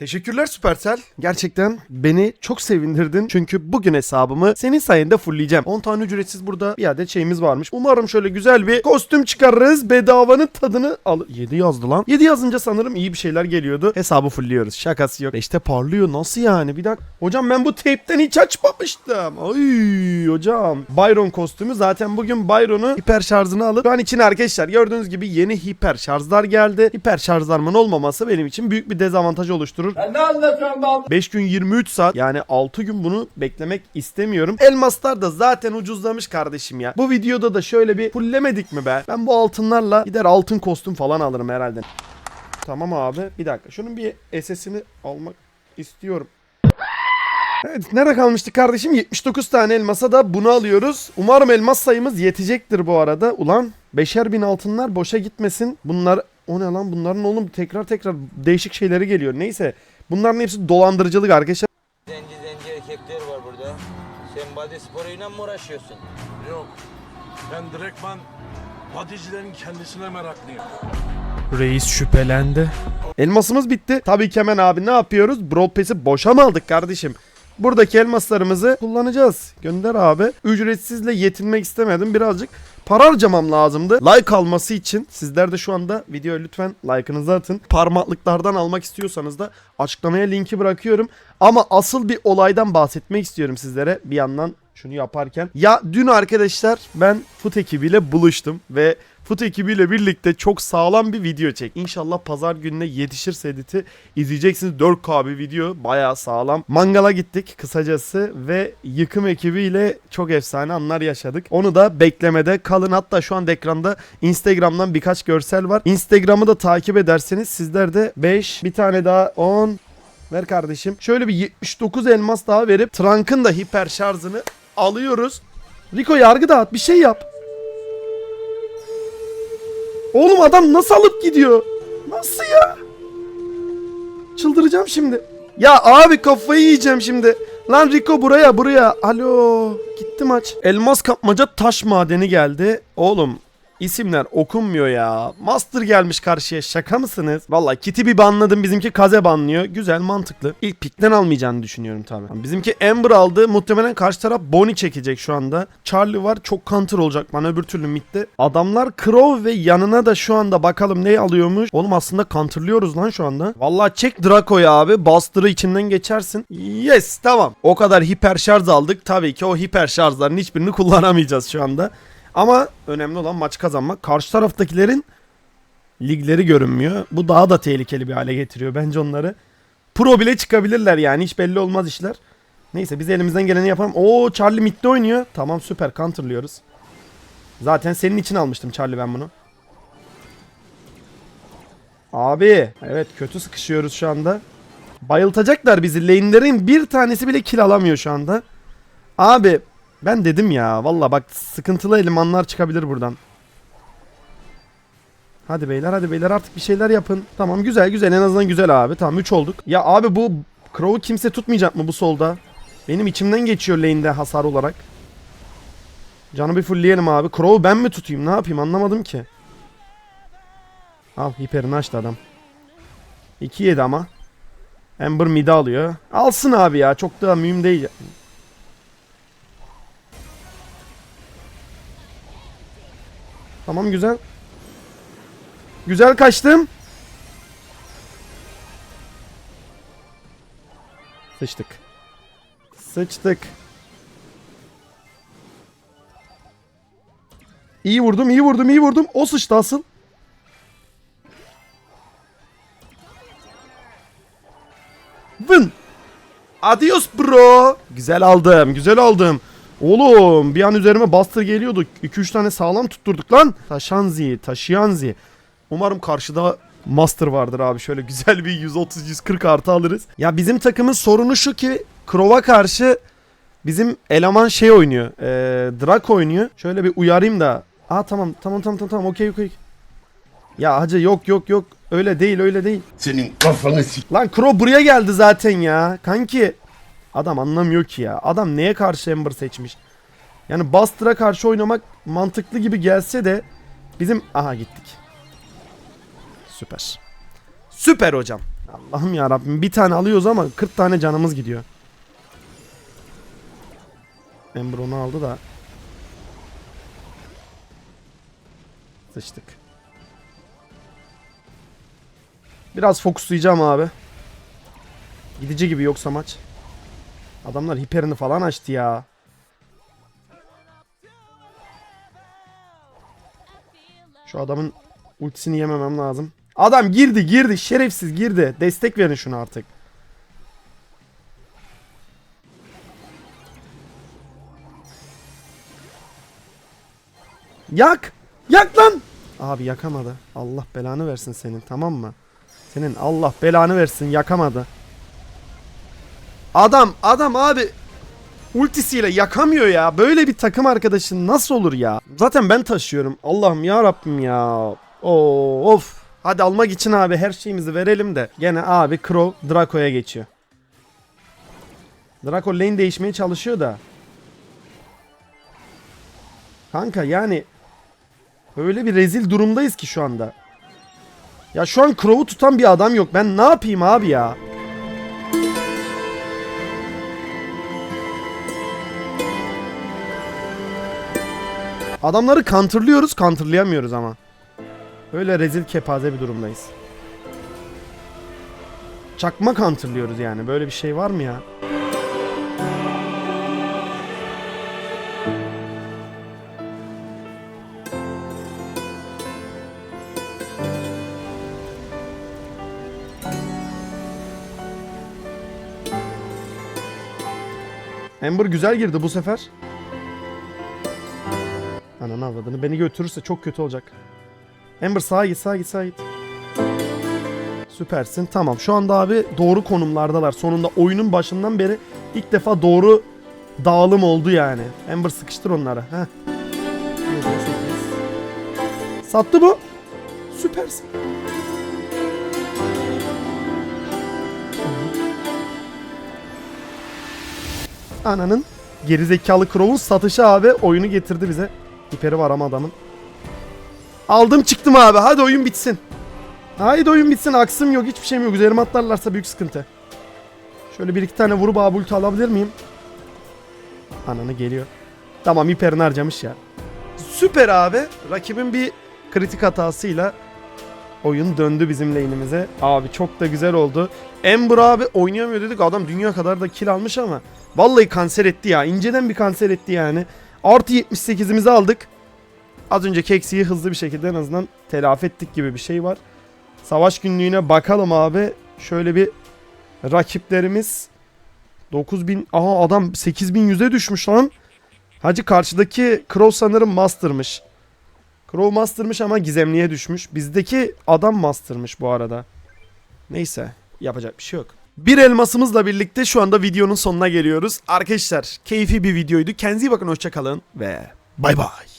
Teşekkürler Supercell. Gerçekten beni çok sevindirdin. Çünkü bugün hesabımı senin sayende fullleyeceğim. 10 tane ücretsiz burada bir adet şeyimiz varmış. Umarım şöyle güzel bir kostüm çıkarırız. Bedavanın tadını al... 7 yazdı lan. 7 yazınca sanırım iyi bir şeyler geliyordu. Hesabı fullliyoruz. Şakası yok. İşte parlıyor. Nasıl yani? Bir dakika. Hocam ben bu teypten hiç açmamıştım. Ay hocam. Byron kostümü. Zaten bugün Byron'u hiper şarjını alıp şu an için arkadaşlar gördüğünüz gibi yeni hiper şarjlar geldi. Hiper şarjlarımın olmaması benim için büyük bir dezavantaj oluşturur. Ne anlatıyorsun be 5 gün 23 saat yani 6 gün bunu beklemek istemiyorum. Elmaslar da zaten ucuzlamış kardeşim ya. Bu videoda da şöyle bir fullemedik mi be? Ben bu altınlarla gider altın kostüm falan alırım herhalde. Tamam abi bir dakika şunun bir SS'ini almak istiyorum. Evet nerede kalmıştık kardeşim? 79 tane elmasa da bunu alıyoruz. Umarım elmas sayımız yetecektir bu arada. Ulan beşer bin altınlar boşa gitmesin. Bunlar o ne lan bunların oğlum tekrar tekrar değişik şeyleri geliyor. Neyse bunların hepsi dolandırıcılık arkadaşlar. Zenci zenci erkekler var burada. Sen body sporuyla mı uğraşıyorsun? Yok. Ben direktman bodycilerin kendisine meraklıyım. Reis şüphelendi. Elmasımız bitti. Tabii ki hemen abi ne yapıyoruz? Brawl Pass'i boşa mı aldık kardeşim? Buradaki elmaslarımızı kullanacağız. Gönder abi. Ücretsizle yetinmek istemedim. Birazcık para harcamam lazımdı. Like alması için sizler de şu anda videoya lütfen like'ınızı atın. Parmaklıklardan almak istiyorsanız da açıklamaya linki bırakıyorum. Ama asıl bir olaydan bahsetmek istiyorum sizlere bir yandan şunu yaparken. Ya dün arkadaşlar ben Foot ekibiyle buluştum ve Foot ekibiyle birlikte çok sağlam bir video çek. İnşallah pazar gününe yetişirse editi izleyeceksiniz. 4K bir video bayağı sağlam. Mangala gittik kısacası ve yıkım ekibiyle çok efsane anlar yaşadık. Onu da beklemede kalın. Hatta şu anda ekranda Instagram'dan birkaç görsel var. Instagram'ı da takip ederseniz sizler de 5 bir tane daha 10 Ver kardeşim. Şöyle bir 79 elmas daha verip Trunk'ın da hiper şarjını alıyoruz. Rico yargı dağıt bir şey yap. Oğlum adam nasıl alıp gidiyor? Nasıl ya? Çıldıracağım şimdi. Ya abi kafayı yiyeceğim şimdi. Lan Rico buraya buraya. Alo. Gitti maç. Elmas kapmaca taş madeni geldi. Oğlum isimler okunmuyor ya. Master gelmiş karşıya şaka mısınız? Valla Kitty bir banladım bizimki Kaze banlıyor. Güzel mantıklı. İlk pikten almayacağını düşünüyorum tabii. Bizimki Ember aldı. Muhtemelen karşı taraf Bonnie çekecek şu anda. Charlie var çok counter olacak bana öbür türlü midde. Adamlar Crow ve yanına da şu anda bakalım ne alıyormuş. Oğlum aslında counterlıyoruz lan şu anda. Valla çek Draco'yu abi. Buster'ı içinden geçersin. Yes tamam. O kadar hiper şarj aldık. Tabii ki o hiper şarjların hiçbirini kullanamayacağız şu anda. Ama önemli olan maç kazanmak. Karşı taraftakilerin ligleri görünmüyor. Bu daha da tehlikeli bir hale getiriyor bence onları. Pro bile çıkabilirler yani hiç belli olmaz işler. Neyse biz elimizden geleni yapalım. Oo Charlie midde oynuyor. Tamam süper counterlıyoruz. Zaten senin için almıştım Charlie ben bunu. Abi evet kötü sıkışıyoruz şu anda. Bayıltacaklar bizi. Lane'lerin bir tanesi bile kill alamıyor şu anda. Abi ben dedim ya valla bak sıkıntılı elemanlar çıkabilir buradan. Hadi beyler hadi beyler artık bir şeyler yapın. Tamam güzel güzel en azından güzel abi. Tamam 3 olduk. Ya abi bu Crow'u kimse tutmayacak mı bu solda? Benim içimden geçiyor lane'de hasar olarak. Canı bir fullleyelim abi. Crow'u ben mi tutayım ne yapayım anlamadım ki. Al hiperini açtı adam. 2 yedi ama. Ember mid'i alıyor. Alsın abi ya çok da mühim değil. Tamam güzel. Güzel kaçtım. Sıçtık. Sıçtık. İyi vurdum, iyi vurdum, iyi vurdum. O sıçtı asıl. Vın. Adios bro. Güzel aldım, güzel aldım. Oğlum bir an üzerime Buster geliyordu. 2-3 tane sağlam tutturduk lan. Taşanzi, Taşiyanzi. Umarım karşıda Master vardır abi. Şöyle güzel bir 130-140 artı alırız. Ya bizim takımın sorunu şu ki Krova karşı bizim eleman şey oynuyor. Ee, Drak oynuyor. Şöyle bir uyarayım da. Aa tamam tamam tamam tamam okey okey. Ya hacı yok yok yok. Öyle değil öyle değil. Senin kafanı sik. Lan Crow buraya geldi zaten ya. Kanki adam anlamıyor ki ya. Adam neye karşı Ember seçmiş? Yani Buster'a karşı oynamak mantıklı gibi gelse de bizim aha gittik. Süper. Süper hocam. Allah'ım ya Rabbim bir tane alıyoruz ama 40 tane canımız gidiyor. Ember onu aldı da. Sıçtık. Biraz fokuslayacağım abi. Gidici gibi yoksa maç. Adamlar hiperini falan açtı ya. Şu adamın ultisini yememem lazım. Adam girdi girdi şerefsiz girdi. Destek verin şunu artık. Yak! Yak lan! Abi yakamadı. Allah belanı versin senin tamam mı? Senin Allah belanı versin yakamadı. Adam adam abi ultisiyle yakamıyor ya. Böyle bir takım arkadaşın nasıl olur ya? Zaten ben taşıyorum. Allah'ım ya Rabbim ya. Oo, of. Hadi almak için abi her şeyimizi verelim de. Gene abi Crow Draco'ya geçiyor. Draco lane değişmeye çalışıyor da. Kanka yani öyle bir rezil durumdayız ki şu anda. Ya şu an Crow'u tutan bir adam yok. Ben ne yapayım abi ya? Adamları counterlıyoruz, counterlayamıyoruz ama. Öyle rezil kepaze bir durumdayız. Çakma counterlıyoruz yani. Böyle bir şey var mı ya? Ember güzel girdi bu sefer. Ananı avradını beni götürürse çok kötü olacak. Ember sağa git sağa git sağa git. Süpersin. Tamam şu anda abi doğru konumlardalar. Sonunda oyunun başından beri ilk defa doğru dağılım oldu yani. Ember sıkıştır onları. Heh. Sattı bu. Süpersin. Ananın gerizekalı Crow'un satışı abi oyunu getirdi bize. Hiperi var ama adamın. Aldım çıktım abi. Hadi oyun bitsin. Haydi oyun bitsin. Aksım yok. Hiçbir şeyim yok. Üzerime atlarlarsa büyük sıkıntı. Şöyle bir iki tane vurup abi ulti alabilir miyim? Ananı geliyor. Tamam hiperini harcamış ya. Süper abi. Rakibin bir kritik hatasıyla oyun döndü bizim lane'imize. Abi çok da güzel oldu. Ember abi oynayamıyor dedik. Adam dünya kadar da kill almış ama vallahi kanser etti ya. İnceden bir kanser etti yani. Artı 78'imizi aldık. Az önceki eksiği hızlı bir şekilde en azından telafi ettik gibi bir şey var. Savaş günlüğüne bakalım abi. Şöyle bir rakiplerimiz 9000 aha adam 8100'e düşmüş lan. Hacı karşıdaki Crow sanırım Master'mış. Crow Master'mış ama gizemliye düşmüş. Bizdeki adam Master'mış bu arada. Neyse yapacak bir şey yok. Bir elmasımızla birlikte şu anda videonun sonuna geliyoruz. Arkadaşlar keyifli bir videoydu. Kendinize iyi bakın hoşçakalın ve bay bay.